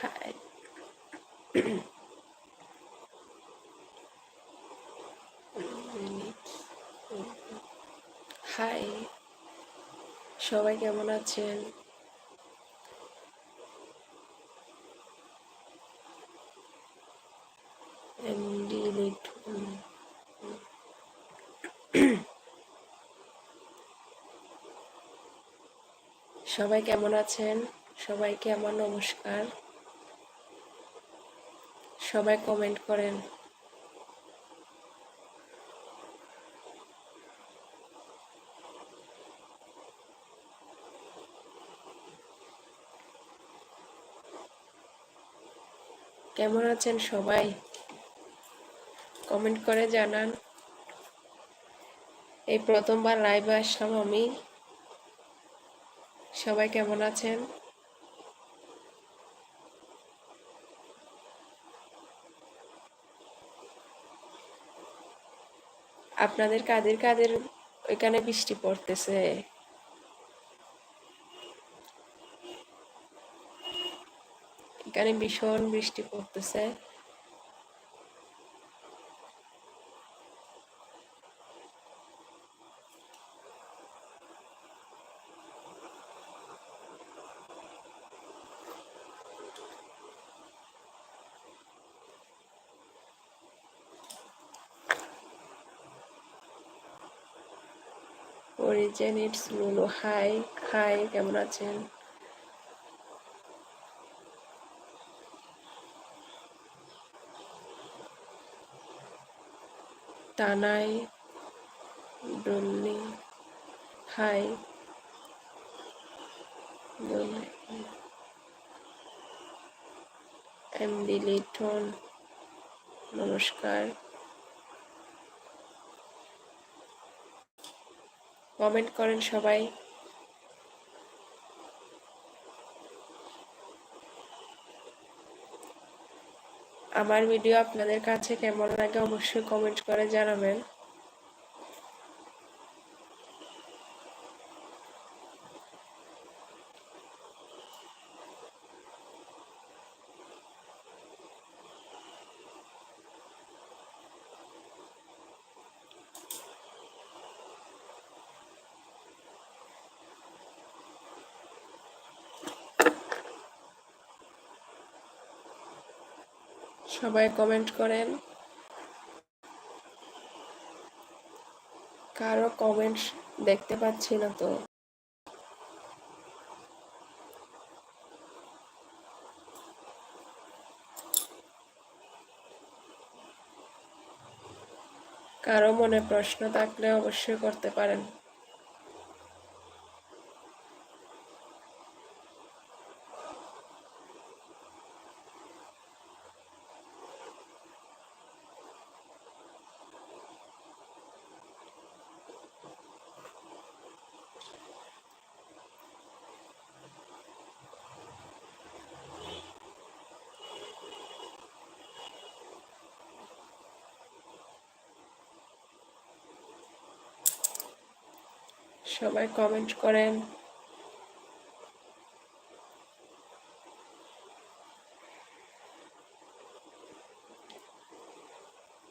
High সবাই কেমন আছেন? এমডি লিটন সবাই কেমন আছেন? সবাইকে আমার নমস্কার। সবাই কমেন্ট করেন। কেমন আছেন সবাই? কমেন্ট করে জানান। এই প্রথমবার লাইভে আসলাম আমি। সবাই কেমন আছেন? আপনাদের কাদের কাদের ওইখানে বৃষ্টি পড়তেছে? এখানে ভীষণ বৃষ্টি পড়তেছে। অরিজিন ইটস লুলু হাই হাই কেমন আছেন? তানাই ডল্লি হাই এমডি লিটন নমস্কার। কমেন্ট করেন সবাই। আমার ভিডিও আপনাদের কাছে কেমন লাগে অবশ্যই কমেন্ট করে জানাবেন। সবাই কমেন্ট করেন। কারও কমেন্ট দেখতে পাচ্ছি না তো। কারও মনে প্রশ্ন থাকলে অবশ্যই করতে পারেন। সবাই কমেন্ট করেন।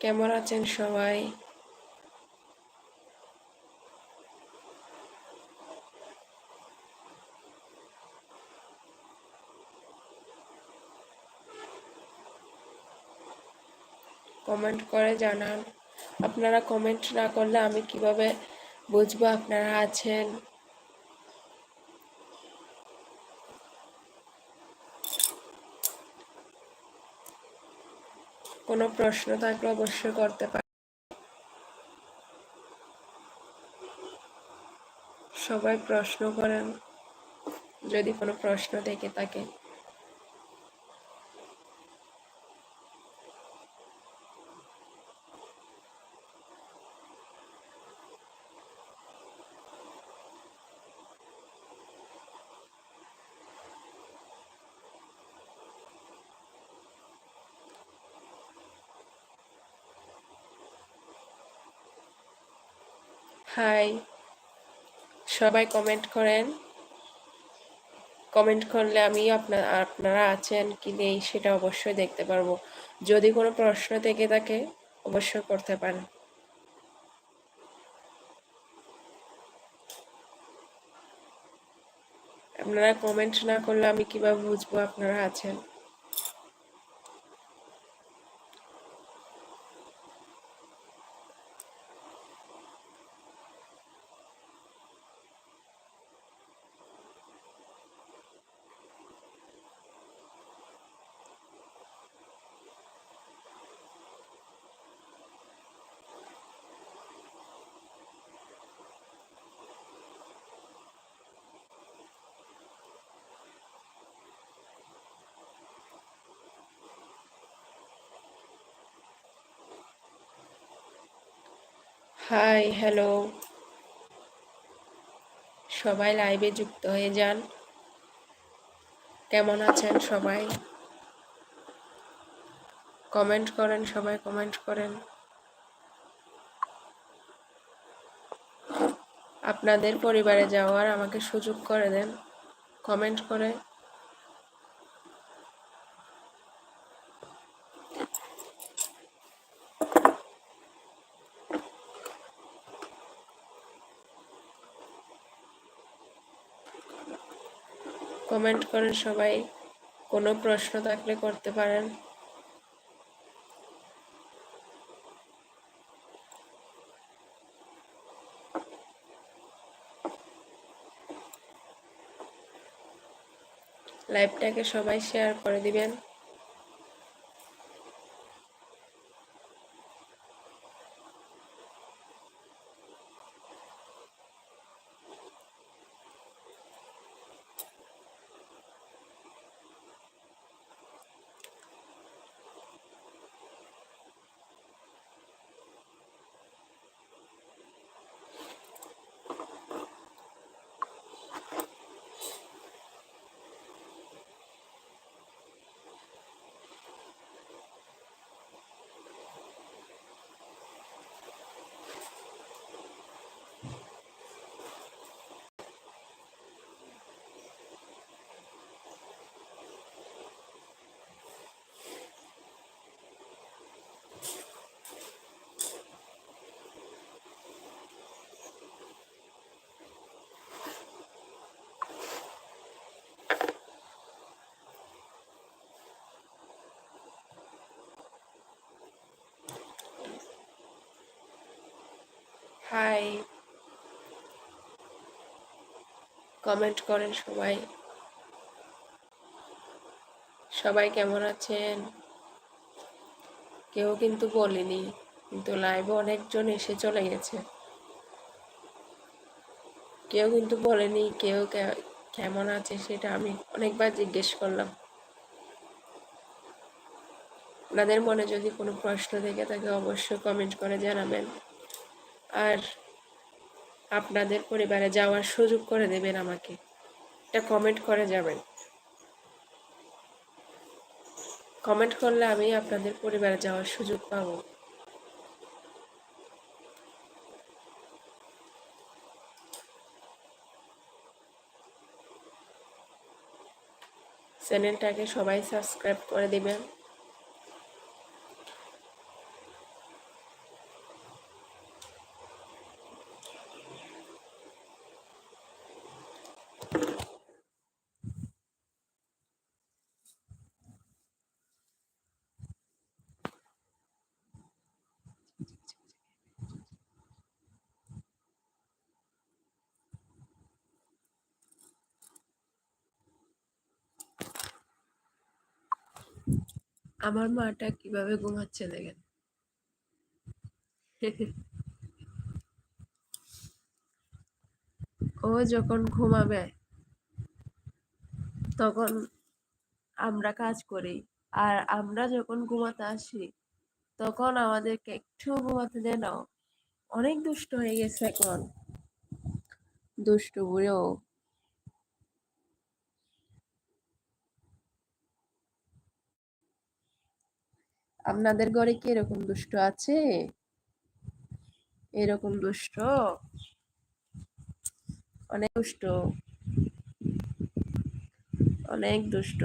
কেমন আছেন সবাই? কমেন্ট করে জানান। আপনারা কমেন্ট না করলে আমি কীভাবে বুঝব আপনারা আছেন। কোনো প্রশ্ন থাকলে অবশ্যই করতে পারেন সবাই প্রশ্ন করেন। যদি কোনো প্রশ্ন থেকে থাকে। হাই। সবাই কমেন্ট করেন। কমেন্ট করলে আমি আপনার, আপনারা আছেন কি নেই সেটা অবশ্যই দেখতে পারব। যদি কোনো প্রশ্ন থেকে থাকে, অবশ্যই করতে পারেন। আপনারা কমেন্ট না করলে আমি কীভাবে বুঝব আপনারা আছেন? হাই হ্যালো সবাই লাইভে যুক্ত হয়ে যান। কেমন আছেন সবাই? কমেন্ট করেন, সবাই কমেন্ট করেন। আপনাদের পরিবারে যাওয়ার আমাকে সুযোগ করে দেন। কমেন্ট করে কমেন্ট করেন সবাই। কোনো প্রশ্ন থাকলে করতে পারেন। লাইভটাকে সবাই শেয়ার করে দিবেন হাই কমেন্ট করেন সবাই। সবাই কেমন আছেন? কেউ কিন্তু বলেনি, কিন্তু লাইভে অনেকজন এসে চলে গেছে। কেউ কিন্তু বলেনি কেউ কেমন আছে সেটা আমি অনেকবার জিজ্ঞেস করলাম। আপনাদের মনে যদি কোনো প্রশ্ন থেকে থাকে অবশ্যই কমেন্ট করে জানাবেন। আর আপনাদের পরিবারে যাওয়ার সুযোগ করে দেবেন আমাকে। এটা কমেন্ট করে যাবেন। কমেন্ট করলে আমি আপনাদের পরিবারে যাওয়ার সুযোগ পাবো। চ্যানেলটাকে সবাই সাবস্ক্রাইব করে দিবেন। আমার মাটা কীভাবে ঘুমাচ্ছে দেখেন। ও যখন ঘুমাবে, তখন আমরা কাজ করি। আর আমরা যখন ঘুমাতে আসি, তখন আমাদেরকে একটু ঘুমাতে দেয় না অনেক দুষ্ট হয়ে গেছে এখন। দুষ্ট বুড়ো আপনাদের ঘরে কি এরকম দুষ্ট আছে? এরকম দুষ্ট? অনেক দুষ্ট। অনেক দুষ্ট।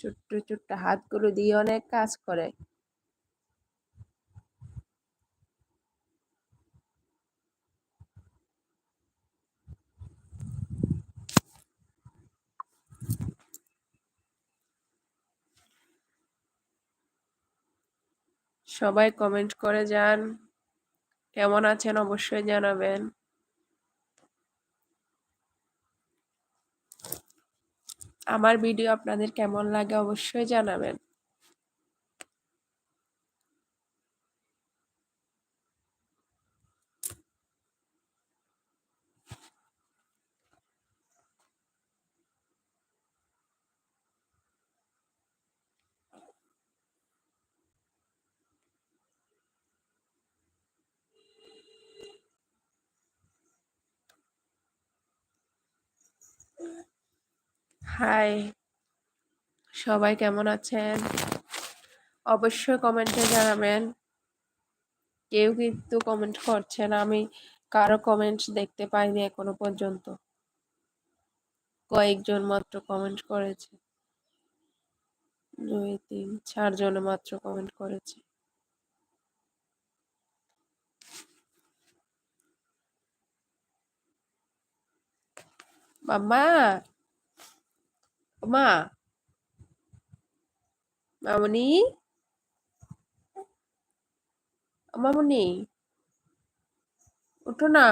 ছোট্ট ছোট্ট হাতগুলো দিয়ে অনেক কাজ করে। সবাই কমেন্ট করে যান। কেমন আছেন অবশ্যই জানাবেন। আমার ভিডিও আপনাদের কেমন লাগে অবশ্যই জানাবেন। হাই সবাই কেমন আছেন? অবশ্যই কমেন্টে জানাবেন। কেউ কিন্তু কমেন্ট করছেন আমি কারও কমেন্ট দেখতে পাইনি এখনও পর্যন্ত। কয়েকজন মাত্র কমেন্ট করেছে। দুই, তিন চারজন মাত্র কমেন্ট করেছে। মাম্মা! মা মামনি মামনি উঠো না।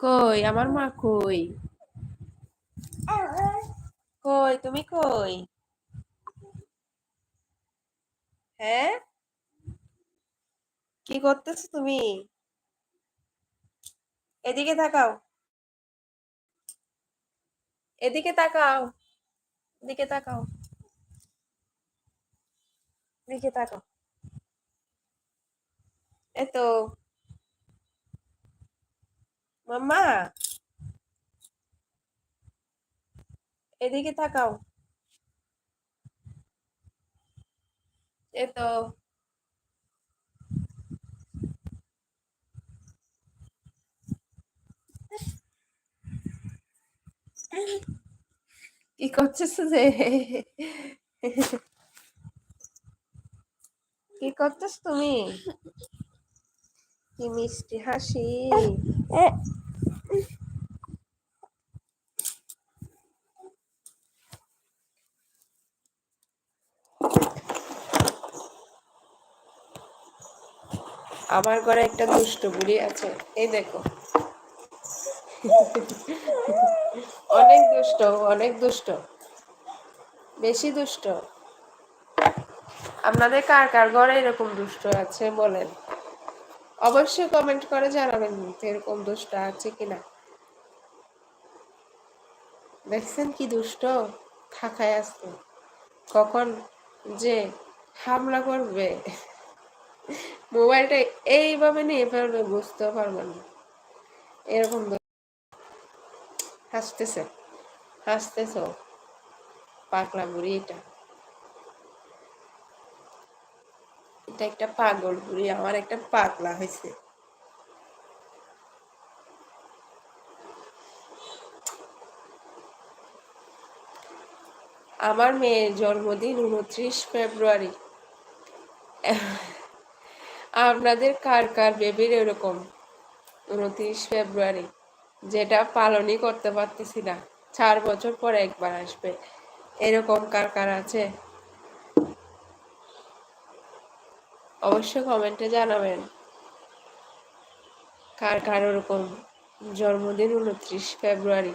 কই? আমার মা কই? কই? তুমি কই? হ্যাঁ? কি করতেছো তুমি? এদিকে তাকাও। এদিকে তাকাও এদিকে তাকাও এদিকে তাকাও। এতো মাম্মা এদিকে তাকাও। এতো কি করছিস যে কি করতেছ তুমি? কি মিষ্টি হাসি? আমার ঘরে একটা দুষ্ট বুড়ি আছে। এই দেখো। অনেক দুষ্ট অনেক দুষ্ট। বেশি দুষ্ট। আপনাদের কার কার ঘরে এরকম দুষ্ট আছে বলেন? অবশ্যই কমেন্ট করে জানাবেন এরকম দুষ্ট আছে কিনা। দেখছেন কি দুষ্ট? থাকায় আছে। কখন যে হামলা করবে। মোবাইলটা এইভাবে নিয়ে ফেলবে বুঝতেও পারবেন এরকম হাসতেছে, হাসতেছ। পাগলা বুড়ি এটা। এটা একটা পাগল বুড়ি, আমার একটা পাগলা হয়েছে আমার মেয়ের জন্মদিন উনত্রিশ ফেব্রুয়ারি। আপনাদের কার কার বেবির এরকম? উনত্রিশ ফেব্রুয়ারি। যেটা পালনই করতে পারতেছি না। চার বছর পরে একবার আসবে। এরকম কার কার আছে? অবশ্যই কমেন্টে জানাবেন, কার কার ওরকম জন্মদিন উনত্রিশ ফেব্রুয়ারি?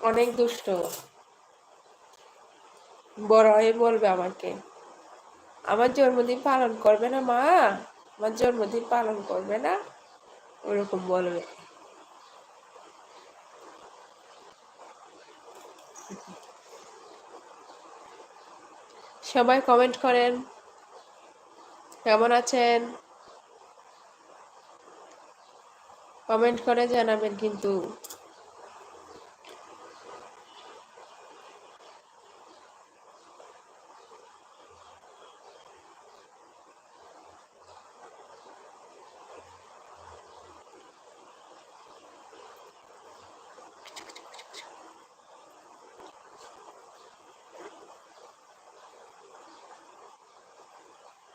অনেক দুষ্ট। বড় হয়ে বলবে আমাকে। আমার জন্মদিন পালন করবে না, মা। আমার জন্মদিন পালন করবে না। ওরকম বলবে। সবাই কমেন্ট করেন। কেমন আছেন? কমেন্ট করে জানাবেন কিন্তু।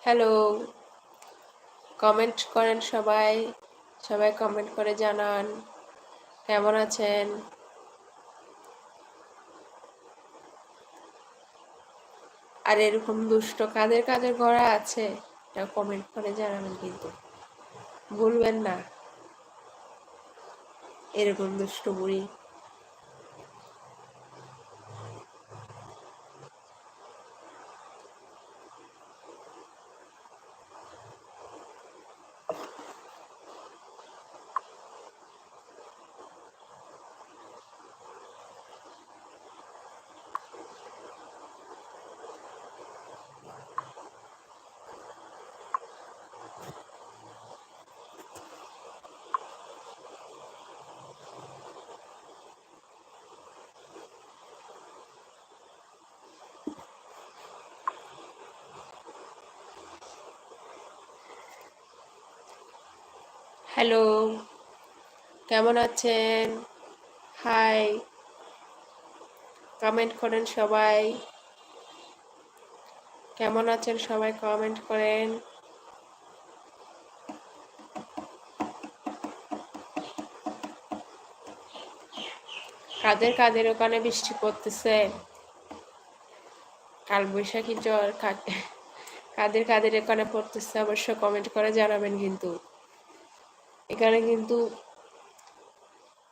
হ্যালো। কমেন্ট করেন সবাই। সবাই কমেন্ট করে জানান। কেমন আছেন? আর এরকম দুষ্ট কাদের কাদের ঘরে আছে, এটা কমেন্ট করে জানাবেন কিন্তু। ভুলবেন না। এরকম দুষ্ট বুড়ি হ্যালো, কেমন আছেন? হাই কমেন্ট করেন সবাই। কেমন আছেন সবাই কমেন্ট করেন। কাদের কাদের ওখানে বৃষ্টি পড়তেছে? কাল বৈশাখী জ্বর কাদের কাদের ওখানে পড়তেছে? অবশ্য কমেন্ট করে জানাবেন কিন্তু। এখানে কিন্তু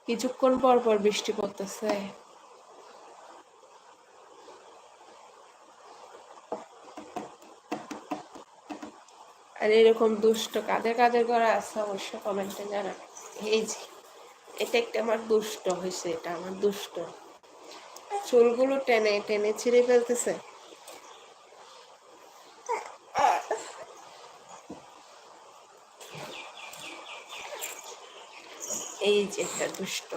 কিছুক্ষণ পর পর বৃষ্টি পড়তেছে। আর এরকম দুষ্ট কাদের কাদের করা আছে অবশ্য কমেন্টে জানা এই যে, এটা একটা আমার দুষ্ট হয়েছে, এটা আমার দুষ্ট। চুলগুলো টেনে টেনে ছিঁড়ে ফেলতেছে। এই যে একটা দুষ্ট।